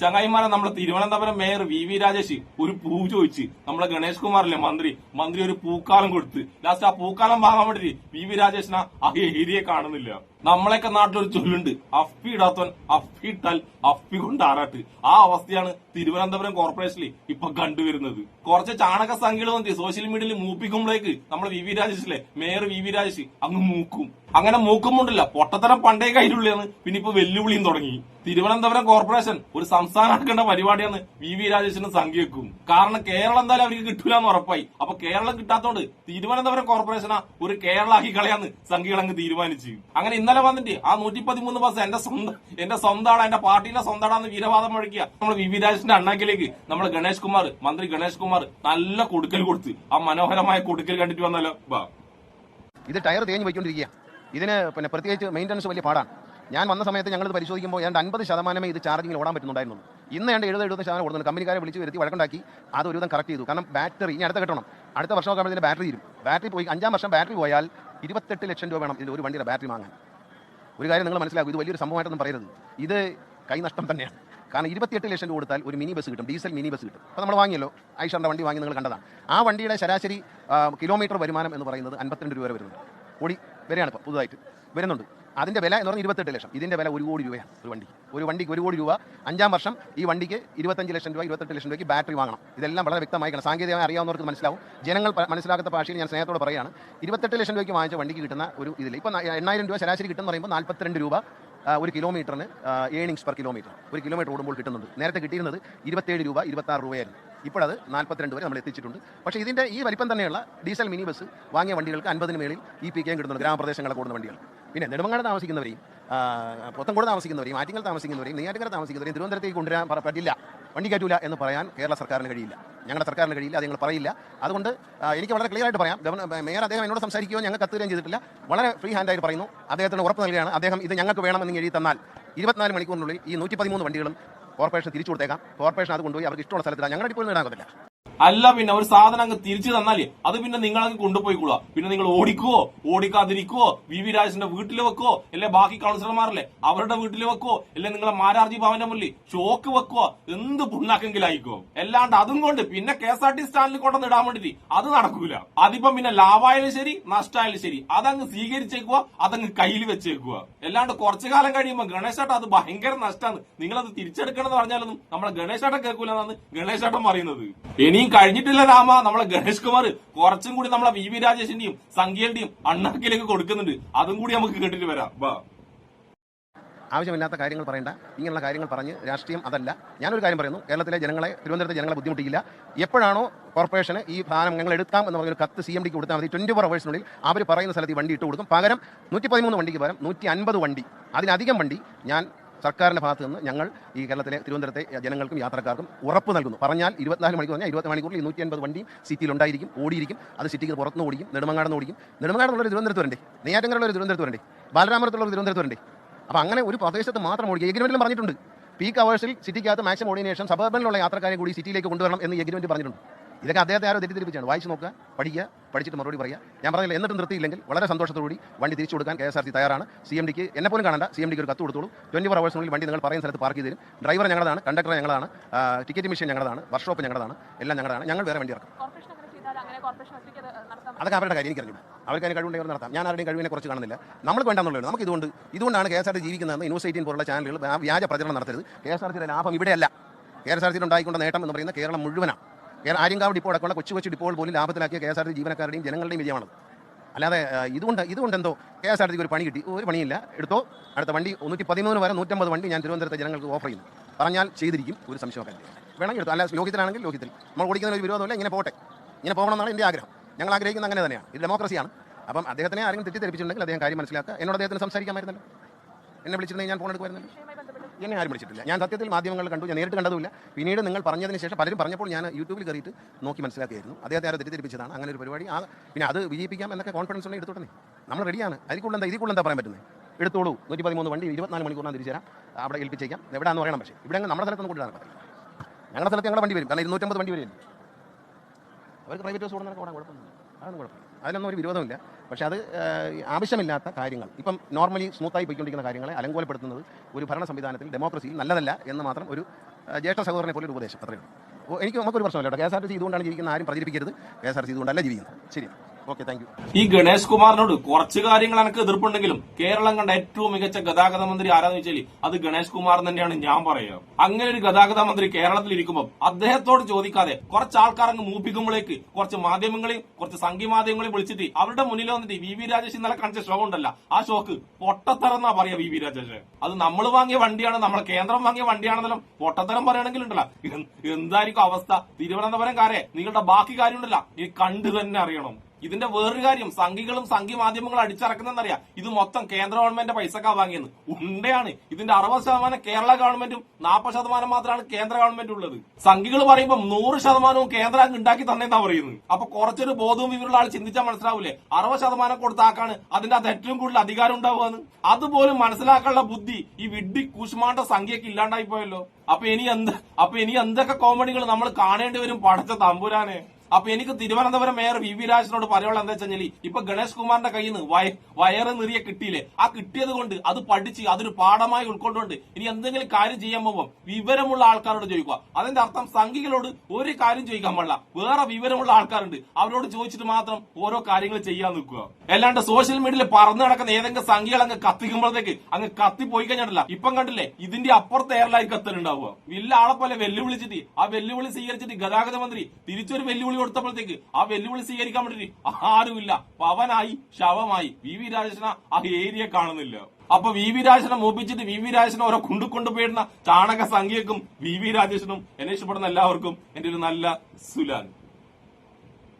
ചങ്ങായിമാരെ നമ്മളെ Thiruvananthapuram mayor V V Rajesh ഒരു പൂ ചോദിച്ച്. നമ്മളെ ഗണേഷ് കുമാറില്ലേ മന്ത്രി? മന്ത്രി ഒരു പൂക്കാലം കൊടുത്ത്. ലാസ്റ്റ് ആ പൂക്കാലം വാങ്ങാൻ വേണ്ടി വി വി രാജേഷിനെ ആ ഏരിയ കാണുന്നില്ല. നമ്മളെയൊക്കെ നാട്ടിലൊരു ചൊല്ലുണ്ട് അഫ്പി ഇടാത്തവൻ അഫ്പി ഇട്ടാൽ അഫ്പി കൊണ്ട് ആറാട്ട്. ആ അവസ്ഥയാണ് തിരുവനന്തപുരം കോർപ്പറേഷനിൽ ഇപ്പൊ കണ്ടുവരുന്നത്. കുറച്ച് ചാണക സംഖ്യകൾ വന്നി സോഷ്യൽ മീഡിയയിൽ മൂപ്പിക്കുമ്പോഴേക്ക് നമ്മുടെ വി വി രാജേഷിലെ മേയർ വി വി രാജേഷ് അങ്ങ് മൂക്കും. അങ്ങനെ മൂക്കുമുണ്ടല്ല പൊട്ടത്തരം പണ്ടേ കയ്യിലുള്ളതാണ്. പിന്നെ ഇപ്പൊ വെല്ലുവിളിയും തുടങ്ങി. തിരുവനന്തപുരം കോർപ്പറേഷൻ ഒരു സംസ്ഥാനമാക്കേണ്ട പരിപാടിയാണ് വി വി രാജേഷിന് സംഖ്യ വെക്കും. കാരണം കേരളം എന്തായാലും അവർക്ക് കിട്ടൂല എന്ന് ഉറപ്പായി. അപ്പൊ കേരളം കിട്ടാത്തോണ്ട് തിരുവനന്തപുരം കോർപ്പറേഷനാ ഒരു കേരളാക്കി കളയാന്ന് സംഖ്യകൾ അങ്ങ് തീരുമാനിച്ചു. അങ്ങനെ ഇന്നലെ വന്നിട്ട് ആ നൂറ്റി പതിമൂന്ന് ബസ് എന്റെ സ്വന്തം എന്റെ സ്വന്തമാണ് എന്റെ പാർട്ടിയിലെ സ്വന്തമാണെന്ന് വീരവാദം മുഴക്കിയ നമ്മൾ വി വി അണ്ണാക്കിലേക്ക് നമ്മൾ ഗണേഷ് കുമാർ മന്ത്രി ഗണേഷ് കുമാർ നല്ല കൊടുക്കൽ കൊടുത്ത്. ആ മനോഹരമായ കൊടുക്കൽ കണ്ടിട്ട് വന്നല്ലോ. ഇത് ടയർ തേഞ്ഞ് പോയിക്കൊണ്ടിരിക്കുക ഇതിന് പിന്നെ പ്രത്യേകിച്ച് മെയിന്റനൻസ് വലിയ പാടാണ് ഞാൻ വന്ന സമയത്ത് ഞങ്ങൾ ഇത് പരിശോധിക്കുമ്പോൾ ഏതാണ്ട് അൻപത് ശതമാനമേ ഇത് ചാർജിങ്ങിൽ ഓടാൻ പറ്റുന്നുണ്ടായിരുന്നുള്ളൂ. ഇന്ന് ഏതാണ്ട് എഴുപത് എഴുപത് ശതമാനം ഓടുന്നുണ്ട്. കമ്പനിക്കാരെ വിളിച്ച് വരുത്തി വഴക്കുണ്ടാക്കി അത് ഒരു വിധം കറക്റ്റ് ചെയ്തു. കാരണം ബാറ്ററി ഇനി അടുത്ത കെട്ടണം. അടുത്ത വർഷം ആകുമ്പോൾ ഇതിന്റെ ബാറ്ററി തീരും. ബാറ്ററി പോയി അഞ്ചാം വർഷം ബാറ്ററി പോയാൽ ഇരുപത്തെട്ട് ലക്ഷം രൂപ വേണം ഇതിൽ ഒരു വണ്ടിയുടെ ബാറ്ററി വാങ്ങാൻ. ഒരു കാര്യം നിങ്ങൾ മനസ്സിലാക്കും ഇത് വലിയൊരു സംഭവമായിട്ടൊന്നും പറയരുത്. ഇത് കൈനഷ്ടം തന്നെയാണ്. കാരണം ഇരുപത്തിയെട്ട് ലക്ഷം രൂപ കൊടുത്താൽ ഒരു മിനി ബസ് കിട്ടും ഡീസൽ മിനി ബസ് കിട്ടും. അപ്പോൾ നമ്മൾ വാങ്ങിയല്ലോ ഐഷറിന്റെ വണ്ടി വാങ്ങി നിങ്ങൾ കണ്ടതാണ്. ആ വണ്ടിയുടെ ശരാശരി കിലോമീറ്റർ വരുമാനം എന്ന് പറയുന്നത് അൻപത്തിരണ്ട് രൂപ വരെ വരുന്നുണ്ട്. കോടി വരെയാണ് ഇപ്പോൾ പുതുതായിട്ട് വരുന്നുണ്ട്. അതിന്റെ വില എന്ന് പറഞ്ഞാൽ ഇരുപത്തെട്ട് ലക്ഷം. ഇതിന്റെ വില ഒരു കോടി രൂപയാണ് ഒരു വണ്ടി ഒരു വണ്ടിക്ക് ഒരു കോടി രൂപ. അഞ്ചാം വർഷം ഈ വണ്ടിക്ക് ഇരുപത്തഞ്ച് ലക്ഷം രൂപ ഇരുപത്തെട്ട് ലക്ഷം രൂപയ്ക്ക് ബാറ്ററി വാങ്ങണം. ഇതെല്ലാം വളരെ വ്യക്തമായി കാണാം. സാങ്കേതികമായി അറിയാവുന്നവർക്ക് മനസ്സിലാവും. ജനങ്ങൾ മനസ്സിലാക്കാത്ത ഭാഷയിൽ ഞാൻ സ്നേഹത്തോട് പറയുകയാണ്. ഇരുപത്തെട്ട് ലക്ഷം രൂപയ്ക്ക് വാങ്ങിച്ച വണ്ടിക്ക് കിട്ടുന്ന ഒരു ഇതിൽ ഇപ്പോൾ എണ്ണായിരം രൂപ ശരാശരി കിട്ടുന്ന പറയുമ്പോൾ നാൽപ്പത്തിരണ്ട് രൂപ ഒരു കിലോമീറ്ററിന് ഏണിങ്സ് പെർ കിലോമീറ്റർ ഒരു കിലോമീറ്റർ ഓടുമ്പോൾ കിട്ടുന്നുണ്ട്. നേരത്തെ കിട്ടിയിരുന്നത് ഇരുപത്തേഴ് രൂപ ഇരുപത്താറ് രൂപയായിരുന്നു. ഇപ്പോഴത് നാൽപ്പത്തിരണ്ട് വരെ നമ്മൾ എത്തിച്ചിട്ടുണ്ട്. പക്ഷേ ഇതിന്റെ ഈ വലിപ്പം തന്നെയുള്ള ഡീസൽ മിനി ബസ് വാങ്ങിയ വണ്ടികൾക്ക് അൻപതിന് മേളിൽ ഈ പി കെയും കിട്ടുന്നുണ്ട്. ഗ്രാമപ്രദേശങ്ങളെ ഓടുന്ന വണ്ടികൾ. പിന്നെ നെടുമങ്ങാട് താമസിക്കുന്നവരെയും ആ, പുത്തൻകോട് താമസിക്കുന്നവരെയും ആറ്റിങ്ങൽ താമസിക്കുന്നവരെയും നെയ്യാറ്റിങ്കര താമസിക്കുന്നവരെയും തിരുവനന്തപുരത്തേക്ക് കൊണ്ടുവരാൻ പറ- പറ്റില്ല. വണ്ടി കയറ്റൂല എന്ന് പറയാൻ കേരള സർക്കാരിന് കഴിയില്ല. ഞങ്ങളുടെ സർക്കാരിന് കഴിയില്ല അത് ഞങ്ങൾ പറയില്ല. അതുകൊണ്ട് എനിക്ക് വളരെ ക്ലിയർ ആയിട്ട് പറയാം. ഗവർണർ മേയർ അദ്ദേഹം എന്നോട് സംസാരിക്കുകയോ ഞങ്ങൾ കത്തുകയും ചെയ്തിട്ടില്ല. വളരെ ഫ്രീ ഹാൻഡ് ആയിട്ട് പറയുന്നു. അദ്ദേഹത്തിന് ഉറപ്പ് നൽകുകയാണ്. അദ്ദേഹം ഇത് ഞങ്ങൾക്ക് വേണമെന്ന് എഴുതി തന്നാൽ ഇരുപത്തിനാല് മണിക്കൂറിനുള്ളിൽ ഈ നൂറ്റി പതിമൂന്ന് വണ്ടികളും കോർപ്പറേഷൻ തിരിച്ചു കൊടുത്തേക്കാം. കോർപ്പറേഷൻ അത് കൊണ്ടുപോയി അവർക്ക് ഇഷ്ടമുള്ള സ്ഥലത്തിലാണ് ഞങ്ങളുടെ ഇപ്പോൾ നേടാൻ അല്ല പിന്നെ ഒരു സാധനം അങ്ങ് തിരിച്ചു തന്നാലേ അത് പിന്നെ നിങ്ങൾ അങ്ങ് കൊണ്ടുപോയിക്കൊള്ളുക പിന്നെ നിങ്ങൾ ഓടിക്കുവോ ഓടിക്കാതിരിക്കുവോ വി വി രാജേഷിന്റെ വീട്ടിൽ വെക്കോ അല്ലെ ബാക്കി കൗൺസിലർമാരല്ലേ അവരുടെ വീട്ടിൽ വെക്കോ അല്ലെ നിങ്ങളെ മാരാർജി ഭവന്റെ മുല്ലി ഷോക്ക് വെക്കോ എന്ത് പുണ്ണാക്കെങ്കിലും ആയിക്കോ അല്ലാണ്ട് അതും കൊണ്ട് പിന്നെ കെ എസ് ആർ ടി സ്റ്റാൻഡിൽ കൊണ്ടുവന്ന് ഇടാൻ വേണ്ടിട്ട് അത് നടക്കൂല. അതിപ്പം പിന്നെ ലാഭമായാലും ശരി നഷ്ടമായാലും ശരി അതങ്ങ് സ്വീകരിച്ചേക്കുക അതങ്ങ് കയ്യിൽ വെച്ചേക്കുക അല്ലാണ്ട് കുറച്ചു കാലം കഴിയുമ്പോൾ ഗണേശാട്ട അത് ഭയങ്കര നഷ്ടമാണ് നിങ്ങളത് തിരിച്ചെടുക്കണം എന്ന് പറഞ്ഞാലൊന്നും നമ്മളെ ഗണേശേട്ടൻ കേൾക്കൂലെന്നാണ് ഗണേശാട്ടം പറയുന്നത്. ഇനിയും കഴിഞ്ഞിട്ടില്ല രാമ. നമ്മളെ ഗണേഷ് കുമാർ കുറച്ചും കൂടി നമ്മളെ വി വി രാജേഷിന്റെയും സംഖ്യയുടെയും അണ്ണാക്കിലേക്ക് കൊടുക്കുന്നുണ്ട്. അതും കൂടി നമുക്ക് കേട്ടിട്ട് വരാം. വാ. ആവശ്യമില്ലാത്ത കാര്യങ്ങൾ പറയണ്ട. ഇങ്ങനെയുള്ള കാര്യങ്ങൾ പറഞ്ഞ് രാഷ്ട്രീയം അതല്ല. ഞാനൊരു കാര്യം പറയുന്നു. കേരളത്തിലെ ജനങ്ങളെ തിരുവനന്തപുരത്തെ ജനങ്ങളെ ബുദ്ധിമുട്ടിക്കില്ല. എപ്പോഴാണോ കോർപ്പറേഷന് ഈ ഭാരം ഞങ്ങൾ എടുക്കാം എന്ന് പറഞ്ഞൊരു കത്ത് സി എം ഡിക്ക് കൊടുത്താൽ മതി. ട്വന്റി ഫോർ അവേഴ്സിനുള്ളിൽ അവർ പറയുന്ന സ്ഥലത്ത് ഈ വണ്ടി ഇട്ട് കൊടുക്കും. പകരം നൂറ്റി പതിമൂന്ന് വണ്ടിക്ക് പകരം നൂറ്റി അൻപത് വണ്ടി. അതിലധികം വണ്ടി ഞാൻ സർക്കാരിന്റെ ഭാഗത്ത് നിന്ന് ഞങ്ങൾ ഈ കേരളത്തിലെ തിരുവനന്തപുരത്തെ ജനങ്ങൾക്കും യാത്രക്കാർക്കും ഉറപ്പ് നൽകുന്നു. പറഞ്ഞാൽ ഇരുപത്തിനാല് മണിക്കൂർ പറഞ്ഞാൽ ഇരുപത്തി മണിക്കൂറിൽ ഇരുന്നൂറ്റി നൂറ്റി അൻപത് വണ്ടിയും സിറ്റിയിൽ ഉണ്ടായിരിക്കും ഓടിയിരിക്കും. അത് സിറ്റിക്ക് പുറത്തുനിന്ന് ഓടിക്കും നെടുമങ്ങാട് ഓടിക്കും നെടുമങ്ങാടുള്ള തിരുവനന്തപുരത്ത് വരണ്ടേ? നെയ്യാറ്റങ്ങളുള്ള ഒരു തിരുവനന്തപുരത്ത് വരണ്ടേ? ബാലരാമപുരത്തുള്ള ഒരു തിരുവനന്തപുരത്ത് അപ്പോൾ അങ്ങനെ ഒരു പ്രദേശത്ത് മാത്രം ഓടിക്കുക. എഗ്രിമെന്റിലും പറഞ്ഞിട്ടുണ്ട്. പീക്ക് അവേഴ്സിൽ സിറ്റിക്കകത്ത് മാക്സിമം ഓടിയതിനു ശേഷം സബർബനിലുള്ള യാത്രക്കാരെ കൂടി സിറ്റിയിലേക്ക് കൊണ്ടുവരണം എന്ന് എഗ്രിമെന്റ് പറഞ്ഞിട്ടുണ്ട്. ഇതൊക്കെ അദ്ദേഹത്തെ ആരോ തെറ്റിദ്ധരിപ്പിച്ചാണ്. വായിച്ച് നോക്കുക പഠിക്കുക പഠിച്ചിട്ട് മറുപടി പറയുക. ഞാൻ പറഞ്ഞില്ല എന്നിട്ടും നിർത്തിയില്ലെങ്കിൽ വളരെ സന്തോഷത്തോടുകൂടി വണ്ടി തിരിച്ചു കൊടുക്കാൻ കെ എസ് ആർ ടി തയ്യാറാണ്. സി എം ഡിക്ക് എന്നെ പോലും കാണണ്ട. സി എം ഡിക്ക് ഒരു കത്ത് കൊടുത്തോളൂ. ട്വന്റി ഫോർ അവേഴ്സിനുള്ളിൽ വണ്ടി നിങ്ങൾ പറയുന്ന സ്ഥലത്ത് പാർക്ക് ചെയ്ത് തരും. ഡ്രൈവർ ഞങ്ങളാണ് കണ്ടക്ടർ ഞങ്ങളാണ് ടിക്കറ്റ് മെഷീൻ ഞങ്ങളാണ് വർക്ക്ഷോപ്പ് ഞങ്ങളാണ് എല്ലാം ഞങ്ങളാണ്. ഞങ്ങൾ വേറെ വണ്ടി ഇറക്കും. അതൊക്കെ അവരുടെ കാര്യം എനിക്ക് അറിഞ്ഞു അവർക്ക് അതിന് കഴിവുണ്ടെങ്കിൽ നടത്താം. ഞാൻ ആരുടെയും കഴിവിനെ കുറച്ച് കാണുന്നില്ല. നമ്മൾ വേണ്ടെന്നുള്ളത് നമുക്ക് ഇതുകൊണ്ട് ഇതുകൊണ്ടാണ് കെ എസ് ആർ ടി ജീവിക്കുന്നതെന്ന് ന്യൂസ് എയ്റ്റീൻ പോലുള്ള ചാനലുകൾ വ്യാജ പ്രചരണം നടത്തരുത്. കെ എസ് ആർ ടിയുടെ ലാഭം ഇവിടെയല്ല. കെ എസ് ആർ ടി ഉണ്ടായിക്കൊണ്ട നേട്ടം എന്ന് പറയുന്ന കേരളം മുഴുവനാണ്. ആര്യങ്കാവ് ഡിപ്പോ അടക്കമുള്ള കൊച്ചു കൊച്ചു ഡിപ്പോകൾ പോലും ലാഭത്തിലാക്കിയ കെ എസ് ആർ ടി ജീവനക്കാരുടെയും ജനങ്ങളുടെയും വിജയമാണ് അല്ലാതെ ഇതുകൊണ്ട് ഇതുകൊണ്ട് എന്തോ കെ എസ് ആർ ടിക്ക് ഒരു പണി കിട്ടി. ഒരു പണിയില്ല. എടുത്തോ. അടുത്ത വണ്ടി നൂറ്റി പതിമൂന്ന് വരെ നൂറ്റമ്പത് വണ്ടി ഞാൻ തിരുവനന്തപുരത്തെ ജനങ്ങൾക്ക് ഓഫർ ചെയ്യുന്നു. പറഞ്ഞാൽ ചെയ്തിരിക്കും. ഒരു സംശയമൊക്കെ. വേണമെങ്കിൽ എടുത്തോ. അല്ല ലോകത്തിലാണെങ്കിൽ ലോകത്തിൽ നമ്മൾ ഓടിക്കുന്ന ഒരു വിരോധമില്ല. ഇങ്ങനെ പോട്ടെ. ഇങ്ങനെ പോകണമെന്നാണ് എന്റെ ആഗ്രഹം. ഞങ്ങൾ ആഗ്രഹിക്കുന്നത് അങ്ങനെ തന്നെയാണ്. ഇത് ഡെമോക്രസിയാണ് അപ്പം അദ്ദേഹത്തിനെ ആരെങ്കിലും തെറ്റിദ്ധരിപ്പിച്ചിട്ടുണ്ടെങ്കിൽ അദ്ദേഹം കാര്യം മനസ്സിലാക്കുക. എന്നോട് അദ്ദേഹത്തിന് സംസാരിക്കാമായിരുന്നല്ലോ എന്നെ വിളിച്ചിരുന്നെങ്കിൽ ഞാൻ ഫോൺ എടുക്കുമായിരുന്നല്ലോ. എന്നെ ആരും വിളിച്ചിട്ടില്ല. ഞാൻ സത്യത്തിൽ മാധ്യമങ്ങൾ കണ്ടു ഞാൻ നേരിട്ട് കണ്ടതുമില്ല. പിന്നീട് നിങ്ങൾ പറഞ്ഞതിന് ശേഷം പലരും പറഞ്ഞപ്പോൾ ഞാൻ യൂട്യൂബിൽ കയറിയിട്ട് നോക്കി മനസ്സിലാക്കിയായിരുന്നു. അദ്ദേഹത്തെ ആരോ തെറ്റിദ്ധരിപ്പിച്ചതാണ്. അങ്ങനെ ഒരു പരിപാടി. ആ പിന്നെ അത് വിജയിപ്പിക്കാം എന്നൊക്കെ കോൺഫിഡൻസ് ഉണ്ടെങ്കിൽ എടുത്തോട്ടെ നമ്മൾ റെഡിയാണ് അതിക്കുള്ള എന്താ ഇതിക്കുള്ള എന്താ പറയാൻ പറ്റുന്നത് എടുത്തോളൂ. നൂറ്റി പതിമൂന്ന് വണ്ടി ഇരുപത്തിനാല് മണിക്കൂറിനാണ് തിരിച്ചു തരാം അവിടെ ഏൽപ്പിച്ചേക്കാം. എവിടെയാണെന്ന് പറയണം പക്ഷേ. ഇവിടെ നമ്മുടെ സ്ഥലത്തൊന്നും കൂട്ടിയാണ് പറയും ഞങ്ങളുടെ സ്ഥലത്ത് ഞങ്ങളുടെ വണ്ടി വരും. കാരണം ഇരുന്നൂറ്റമ്പത് വണ്ടി വരും അവർക്ക് പ്രൈവറ്റ് ബസ് ഓടുന്നതൊക്കെ ഓടാൻ കുഴപ്പമില്ല അതൊന്നും കുഴപ്പമില്ല അതിലൊന്നും ഒരു വിരോധമില്ല. പക്ഷേ അത് ആവശ്യമില്ലാത്ത കാര്യങ്ങൾ. ഇപ്പം നോർമലി സ്മൂത്തായി പോയിക്കൊണ്ടിരിക്കുന്ന കാര്യങ്ങളെ അലങ്കോലപ്പെടുത്തുന്നത് ഒരു ഭരണ സംവിധാനത്തിൽ ഡെമോക്രസിയിൽ നല്ലതല്ല എന്ന് മാത്രം ഒരു ജ്യേഷ്ഠ സഹോദരനെ പോലെ ഒരു ഉപദേശം. അത്രയും എനിക്ക് നമുക്കൊരു പ്രശ്നമില്ല കേട്ടോ. K S R T C ഇതുകൊണ്ടാണ് ജീവിക്കുന്നത് ആരും പ്രചരിപ്പിക്കരുത്. K S R T C ഇതുകൊണ്ടല്ല ജീവിക്കുന്നത്. ശരി. ഓക്കെ താങ്ക് ഈ ഗണേഷ് കുമാറിനോട് കുറച്ച് കാര്യങ്ങൾ എനിക്ക് എതിർപ്പുണ്ടെങ്കിലും കേരളം കണ്ട ഏറ്റവും മികച്ച ഗതാഗത മന്ത്രി ആരാന്ന് വെച്ചാൽ അത് ഗണേഷ് കുമാർ തന്നെയാണ് ഞാൻ പറയുക അങ്ങനെ ഒരു ഗതാഗത മന്ത്രി കേരളത്തിൽ ഇരിക്കുമ്പോൾ അദ്ദേഹത്തോട് ചോദിക്കാതെ കുറച്ച് ആൾക്കാരങ്ങ് മൂപ്പിക്കുമ്പോഴേക്ക് കുറച്ച് മാധ്യമങ്ങളെയും കുറച്ച് സംഘി മാധ്യമങ്ങളെയും വിളിച്ചിട്ട് അവരുടെ മുന്നിൽ വന്നിട്ട് വി വി രാജേഷ് ഇന്നലെ കാണിച്ച ഷോ ഉണ്ടല്ല ആ ഷോക്ക് പൊട്ടത്തറന്നാ പറയാ വി വി രാജേഷ്. അത് നമ്മൾ വാങ്ങിയ വണ്ടിയാണ് നമ്മളെ കേന്ദ്രം വാങ്ങിയ വണ്ടിയാണെന്നല്ലോ പൊട്ടത്തരം പറയുകയാണെങ്കിൽ ഉണ്ടല്ലോ എന്ത് എന്തായിരിക്കും അവസ്ഥ? തിരുവനന്തപുരം കാരെ നിങ്ങളുടെ ബാക്കി കാര്യമുണ്ടല്ല ഈ കണ്ടു തന്നെ അറിയണം. ഇതിന്റെ വേറൊരു കാര്യം സംഘികളും സംഘി മാധ്യമങ്ങളും അടിച്ചിറക്കുന്നറിയാം ഇത് മൊത്തം കേന്ദ്ര ഗവൺമെന്റ് പൈസക്കാ വാങ്ങിയെന്ന്. ഉണ്ടയാണ്. ഇതിന്റെ അറുപത് ശതമാനം കേരള ഗവൺമെന്റും നാൽപ്പത് ശതമാനം മാത്രമാണ് കേന്ദ്ര ഗവൺമെന്റ് ഉള്ളത്. സംഘികൾ പറയുമ്പോൾ നൂറ് ശതമാനവും കേന്ദ്ര ഉണ്ടാക്കി തന്നെന്നാ പറയുന്നത്. അപ്പൊ കുറച്ചൊരു ബോധവും വിവരമുള്ള ആൾ ചിന്തിച്ചാൽ മനസ്സിലാവൂലേ? അറുപത് ശതമാനം കൊടുത്താക്കാണ് അതിന്റെ അത് ഏറ്റവും കൂടുതൽ അധികാരം ഉണ്ടാവുകയെന്ന്. അതുപോലും മനസ്സിലാക്കാനുള്ള ബുദ്ധി ഈ വിഡ്ഢി കുഷ്മാണ്ട സംഖ്യക്ക് ഇല്ലാണ്ടായി പോയല്ലോ. അപ്പൊ ഇനി എന്ത് അപ്പൊ ഇനി എന്തൊക്കെ കോമഡികൾ നമ്മൾ കാണേണ്ടി വരും പടച്ച തമ്പുരാനെ? അപ്പൊ എനിക്ക് തിരുവനന്തപുരം മേയർ വി വി രാജനോട് പറയാനുള്ള എന്താ വെച്ചാൽ ഇപ്പൊ ഗണേഷ് കുമാറിന്റെ കയ്യിൽ നിന്ന് വയ വയറ് നിറിയ കിട്ടിയില്ലേ? ആ കിട്ടിയത് കൊണ്ട് അത് പഠിച്ച് അതൊരു പാഠമായി ഉൾക്കൊണ്ടുകൊണ്ട് ഇനി എന്തെങ്കിലും കാര്യം ചെയ്യാൻ പോകുമ്പോൾ വിവരമുള്ള ആൾക്കാരോട് ചോദിക്കുക. അതിന്റെ അർത്ഥം സംഘികളോട് ഒരു കാര്യം ചോദിക്കാൻ പാടില്ല. വേറെ വിവരമുള്ള ആൾക്കാരുണ്ട്. അവരോട് ചോദിച്ചിട്ട് മാത്രം ഓരോ കാര്യങ്ങൾ ചെയ്യാൻ നിൽക്കുക. അല്ലാണ്ട് സോഷ്യൽ മീഡിയയിൽ പറന്നു നടക്കുന്ന ഏതെങ്കിലും സംഖ്യകൾ അങ്ങ് കത്തിക്കുമ്പോഴത്തേക്ക് അങ്ങ് കത്തി പോയി കഴിഞ്ഞിട്ടില്ല. ഇപ്പം കണ്ടില്ലേ ഇതിന്റെ അപ്പുറത്തെ എയർലൈൻ കത്തലുണ്ടാവുക. വില്ല ആളെ പോലെ വെല്ലുവിളിച്ചിട്ട് ആ വെല്ലുവിളി സ്വീകരിച്ചിട്ട് ഗതാഗത മന്ത്രി തിരിച്ചൊരു വെല്ലുവിളി കൊടുത്തപ്പോഴത്തേക്ക് ആ വെല്ലുവിളി സ്വീകരിക്കാൻ വേണ്ടിട്ട് ആരുമില്ല. പവനായി ശവമായി. വി വി രാജേഷന ആ ഏരിയ കാണുന്നില്ല. അപ്പൊ വി വി രാജേഷനെ മോപ്പിച്ചിട്ട് വി വി രാജേഷനെ ഓരോ കൊണ്ടു കൊണ്ടുപോയിരുന്ന ചാണക സംഖ്യക്കും വി വി രാജേഷനും എന്നെ ഇഷ്ടപ്പെടുന്ന എല്ലാവർക്കും എന്റെ ഒരു നല്ല സുലാൻ.